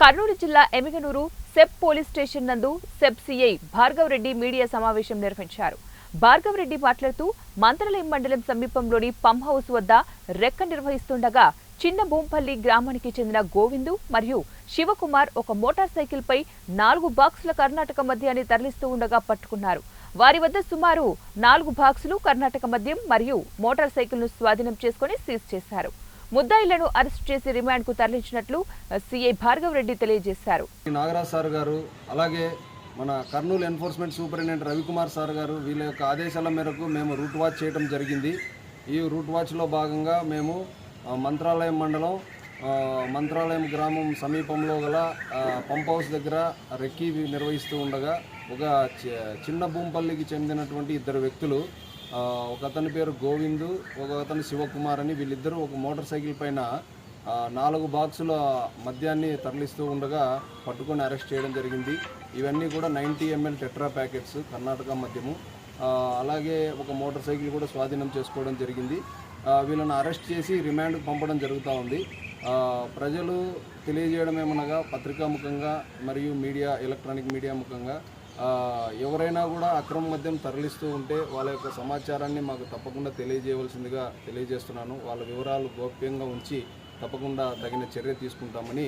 కర్నూలు జిల్లా Yemmiganur SEB police station నందు SEB CI Bhargava Reddy media సమావేశం నిర్వహించారు. భార్గవరెడ్డి మాట్లాడుతూ మంత్రాలయం మండలం సమీపంలోని పంప్ హౌస్ వద్ద రెక్క నిర్వహిస్తుండగా చిన్న బోంపల్లి గ్రామానికి చెందిన గోవిందు మరియు శివకుమార్ ఒక మోటార్ సైకిల్పై నాలుగు బాక్సుల కర్ణాటక మద్యాన్ని తరలిస్తూ ఉండగా పట్టుకున్నారు. వారి వద్ద సుమారు నాలుగు బాక్సులు కర్ణాటక మద్యం మరియు మోటార్ సైకిల్ను స్వాధీనం చేసుకుని సీజ్ చేశారు. ముద్దాయిలను అరెస్ట్ చేసి రిమాండ్కు తరలించినట్లు సీఐ భార్గవ్ రెడ్డి తెలియజేశారు. ఈ నాగరాజ్ సార్ గారు అలాగే మన Kurnool enforcement superintendent Ravi Kumar sir గారు వీళ్ళ యొక్క ఆదేశాల మేరకు మేము రూట్ వాచ్ చేయడం జరిగింది. ఈ రూట్ వాచ్లో భాగంగా మేము మంత్రాలయం మండలం మంత్రాలయం గ్రామం సమీపంలో గల పంప్ హౌస్ దగ్గర రెక్కీ నిర్వహిస్తూ ఉండగా ఒక చి- చిన్న భూంపల్లికి చెందినటువంటి ఇద్దరు వ్యక్తులు ఒక అతని పేరు గోవిందు ఒక అతను శివకుమార్ అని వీళ్ళిద్దరూ ఒక మోటార్ సైకిల్ పైన నాలుగు బాక్సుల మద్యాన్ని తరలిస్తూ ఉండగా పట్టుకొని అరెస్ట్ చేయడం జరిగింది. ఇవన్నీ కూడా ninety ML tetra packets Karnataka మద్యము. అలాగే ఒక మోటార్ సైకిల్ కూడా స్వాధీనం చేసుకోవడం జరిగింది. వీళ్ళను వీళ్ళని అరెస్ట్ చేసి రిమాండ్కు పంపడం జరుగుతూ ఉంది. ప్రజలు తెలియజేయడం ఏమనగా పత్రికాముఖంగా మరియు మీడియా ఎలక్ట్రానిక్ మీడియా ముఖంగా ఎవరైనా కూడా అక్రమ మద్యం తరలిస్తూ ఉంటే వాళ్ళ యొక్క సమాచారాన్ని మాకు తప్పకుండా తెలియజేయవలసిందిగా తెలియజేస్తున్నాను. వాళ్ళ వివరాలు గోప్యంగా ఉంచి తప్పకుండా తగిన చర్య తీసుకుంటామని